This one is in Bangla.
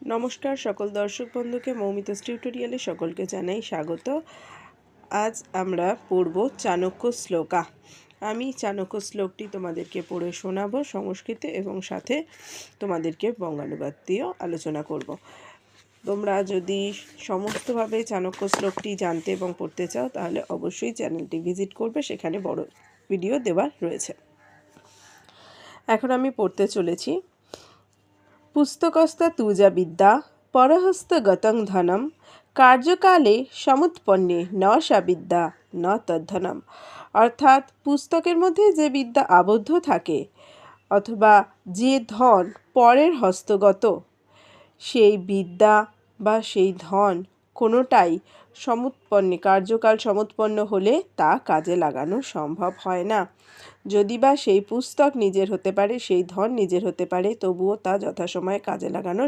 নমস্কার সকল দর্শক বন্ধুকে মৌমিতাস টিউটোরিয়ালে সকলকে জানাই স্বাগত। আজ আমরা পড়ব চাণক্য শ্লোকা। আমি চাণক্য শ্লোকটি তোমাদেরকে পড়ে শোনাবো সংস্কৃতে এবং সাথে তোমাদেরকে বঙ্গানুবাদ দিয়েও আলোচনা করব। তোমরা যদি সমস্তভাবে চাণক্য শ্লোকটি জানতে এবং পড়তে চাও, তাহলে অবশ্যই চ্যানেলটি ভিজিট করবে, সেখানে বড় ভিডিও দেওয়া রয়েছে। এখন আমি পড়তে চলেছি পুস্তকস্ত তুজা বিদ্যা পরহস্তগতং ধনম, কার্যকালে সমুৎপন্নে ন সা বিদ্যা ন তদ্ধনম। অর্থাৎ পুস্তকের মধ্যে যে বিদ্যা আবদ্ধ থাকে, অথবা যে ধন পরের হস্তগত, সেই বিদ্যা বা সেই ধন কোনোটাই সমুৎপন্নে, কার্যকাল সমুৎপন্ন হলে তা কাজে লাগানো সম্ভব হয় না। যদি বা সেই পুস্তক নিজের হতে পারে, সেই ধন নিজের হতে পারে, তবুও তা যথাসময়ে কাজে লাগানো